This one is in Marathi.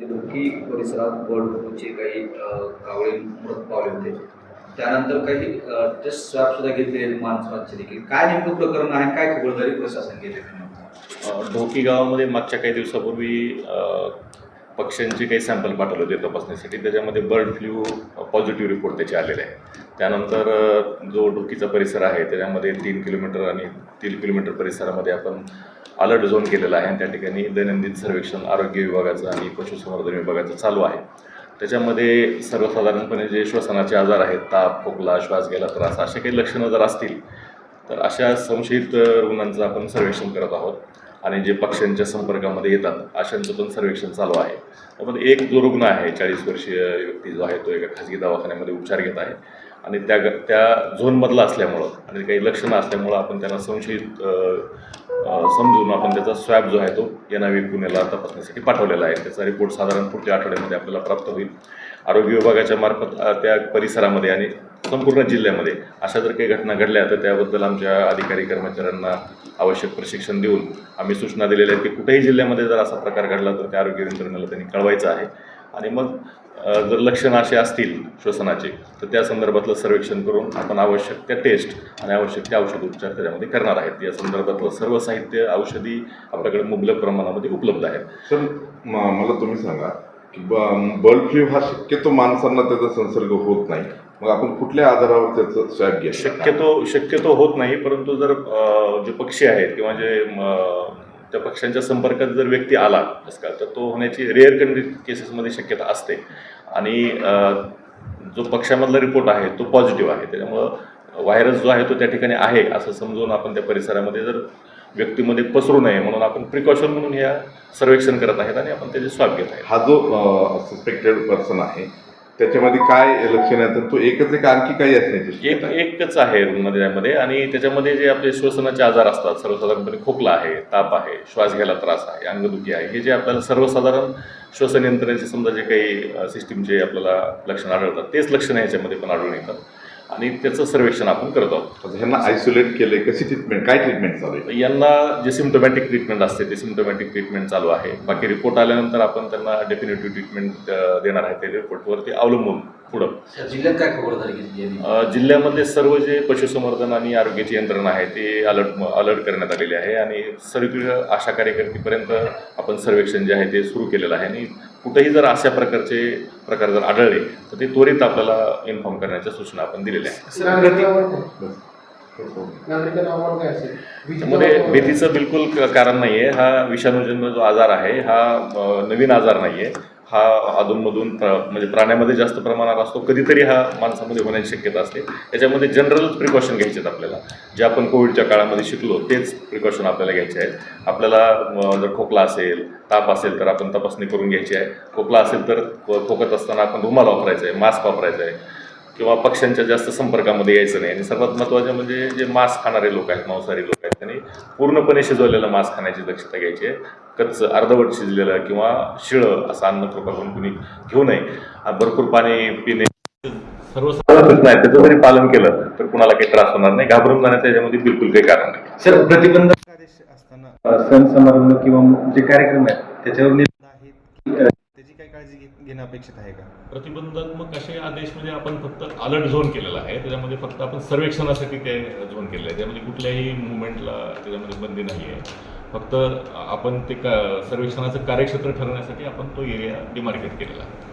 म्हणजे डोकी परिसरात बर्ड फ्लूचे काही कावळे मृत पावले होते त्यानंतर काही टेस्ट स्वॅब सुद्धा घेतले माणसाचे देखील. काय नेमकं प्रकरण आहे? काय खबरदारी प्रशासन घेतले ढोकी गावामध्ये मागच्या काही दिवसापूर्वी पक्ष्यांचे काही सॅम्पल पाठवले होते तपासण्यासाठी त्याच्यामध्ये बर्ड फ्लू पॉझिटिव्ह रिपोर्ट त्याचे आलेले आहे त्यानंतर जो ढोकीचा परिसर आहे त्याच्यामध्ये तीन किलोमीटर आणि तीन किलोमीटर परिसरामध्ये आपण अलर्ट झोन केलेला आहे आणि त्या ठिकाणी दैनंदिन सर्वेक्षण आरोग्य विभागाचं आणि पशुसंवर्धन विभागाचं चालू आहे. त्याच्यामध्ये सर्वसाधारणपणे जे श्वसनाचे आजार आहेत ताप खोकला श्वास घ्यायला त्रास असे काही लक्षणं जर असतील तर अशा संशयित रुग्णांचं आपण सर्वेक्षण करत आहोत. आणि जे पक्ष्यांच्या संपर्कामध्ये येतात अशांचं पण सर्वेक्षण चालू आहे. त्यामध्ये एक जो रुग्ण आहे चाळीस वर्षीय व्यक्ती जो आहे तो एका खाजगी दवाखान्यामध्ये उपचार घेत आहे. आणि त्या ग त्या झोनमधला असल्यामुळं आणि काही लक्षणं असल्यामुळं आपण त्यांना संशयित समजून आपण त्याचा स्वॅब जो आहे तो एन आय पुण्याला तपासण्यासाठी पाठवलेला आहे. त्याचा रिपोर्ट साधारण पुढच्या आठवड्यामध्ये आपल्याला प्राप्त होईल. आरोग्य विभागाच्या मार्फत त्या परिसरामध्ये आणि संपूर्ण जिल्ह्यामध्ये अशा जर काही घटना घडल्या तर त्याबद्दल आमच्या अधिकारी कर्मचाऱ्यांना आवश्यक प्रशिक्षण देऊन आम्ही सूचना दिलेल्या आहेत की कुठेही जिल्ह्यामध्ये जर असा प्रकार घडला तर त्या आरोग्य यंत्रणेला त्यांनी कळवायचं आहे. आणि मग जर लक्षणं असे असतील श्वसनाचे तर त्या संदर्भातलं सर्वेक्षण करून आपण आवश्यक त्या टेस्ट आणि आवश्यक ते औषध उपचार त्याच्यामध्ये करणार आहेत. या संदर्भातलं सर्व साहित्य औषधी आपल्याकडे मुबलक प्रमाणामध्ये उपलब्ध आहेत. सर मला तुम्ही सांगा की बर्ड फ्लू हा शक्यतो माणसांना त्याचा संसर्ग होत नाही. मग आपण कुठल्या आधारावर त्याचं स्वॅब घ्या शक्यतो शक्यतो होत नाही परंतु जर जे पक्षी आहेत किंवा जे त्या पक्ष्यांच्या संपर्कात जर व्यक्ती आला आजकाल तर तो होण्याची रेअर कंडी केसेसमध्ये शक्यता असते. आणि जो पक्ष्यामधला रिपोर्ट आहे तो पॉझिटिव्ह आहे. त्याच्यामुळं व्हायरस जो आहे तो त्या ठिकाणी आहे असं समजून आपण त्या परिसरामध्ये जर व्यक्तीमध्ये पसरू नये म्हणून आपण प्रिकॉशन म्हणून ह्या सर्वेक्षण करत आहेत आणि आपण त्याचे स्वाब घेत आहेत. हा जो सस्पेक्टेड पर्सन आहे त्याच्यामध्ये काय लक्षण आहेत तो एकच आहे का आणखी काही असण्याची एक? एकच आहे रुग्णालयामध्ये आणि त्याच्यामध्ये जे आपले श्वसनाचे आजार असतात सर्वसाधारणपणे खोकला आहे ताप आहे श्वास घ्यायला त्रास आहे अंगदुखी आहे हे जे आपल्याला सर्वसाधारण श्वसन यंत्रणेचे समजा जे काही सिस्टीमचे आपल्याला लक्षणं आढळतात तेच लक्षणं ह्याच्यामध्ये पण आढळून येतात आणि त्याचं सर्वेक्षण आपण करत आहोत. ह्यांना आयसोलेट केले कशी ट्रीटमेंट काय ट्रीटमेंट चालू आहे? यांना जे सिम्टोमॅटिक ट्रीटमेंट असते ते सिम्टोमॅटिक ट्रीटमेंट चालू आहे. बाकी रिपोर्ट आल्यानंतर आपण त्यांना डेफिनेटिव्ह ट्रीटमेंट देणार आहे ते रिपोर्टवरती अवलंबून पुढं. जिल्ह्यात काय खबरदारी घेतली जिल्ह्यामधले सर्व जे पशुसंवर्धन आणि आरोग्याची यंत्रणा आहे ते अलर्ट अलर्ट करण्यात आलेली आहे. आणि सर्वकीय आशा कार्यकर्तीपर्यंत आपण सर्वेक्षण जे आहे ते सुरू केलेलं आहे. आणि कुठेही जर अशा प्रकारचे प्रकार जर आढळले तर ते त्वरित आपल्याला इन्फॉर्म करण्याच्या सूचना आपण दिलेल्या आहेत. त्यामध्ये भीतीचं बिलकुल क- कारण नाही आहे हा विषाणूजन्य जो आजार आहे हा नवीन आजार नाही आहे हा अधूनमधून प्र म्हणजे प्राण्यामध्ये जास्त प्रमाणात असतो कधीतरी हा माणसामध्ये होण्याची शक्यता असते. याच्यामध्ये जनरलच प्रिकॉशन घ्यायचे आहेत आपल्याला. जे आपण कोविडच्या काळामध्ये शिकलो तेच प्रिकॉशन आपल्याला घ्यायचे आहेत. आपल्याला जर खोकला असेल ताप असेल तर आपण तपासणी करून घ्यायची आहे. खोकला असेल तर खोकत असताना आपण रुमाल वापरायचा आहे मास्क वापरायचा आहे. किंवा पक्ष्यांच्या जास्त संपर्कामध्ये यायचं नाही. आणि सर्वात महत्त्वाचे म्हणजे जे मांस खाणारे लोक आहेत मांसाहारी लोक आहेत त्यांनी पूर्णपणे शिजवलेलं मांस खाण्याची दक्षता घ्यायची आहे. कच्चं अर्धवट शिजलेलं किंवा शिळं असं अन्न कृपा करून कुणी घेऊ नये. भरपूर पाणी पिणे. सर्वसाधारणच नाही त्याचं जरी पालन केलं तर कुणाला काही त्रास होणार नाही. घाबरून जाण्याचं याच्यामध्ये बिलकुल काही कारण नाही. सर असताना सण समारंभ किंवा जे कार्यक्रम आहेत त्याच्यावर त्याची काही काळजी घेणं अपेक्षित आहे का? प्रतिबंधात्मक असे आदेश म्हणजे आपण फक्त अलर्ट झोन केलेला आहे त्याच्यामध्ये फक्त आपण सर्वेक्षणासाठी ते झोन केलेलं आहे. त्यामध्ये कुठल्याही मुवमेंटला त्याच्यामध्ये बंदी नाही आहे फक्त आपण ते का सर्वेक्षणाचं कार्यक्षेत्र ठरवण्यासाठी आपण तो एरिया डिमार्केट केलेला आहे.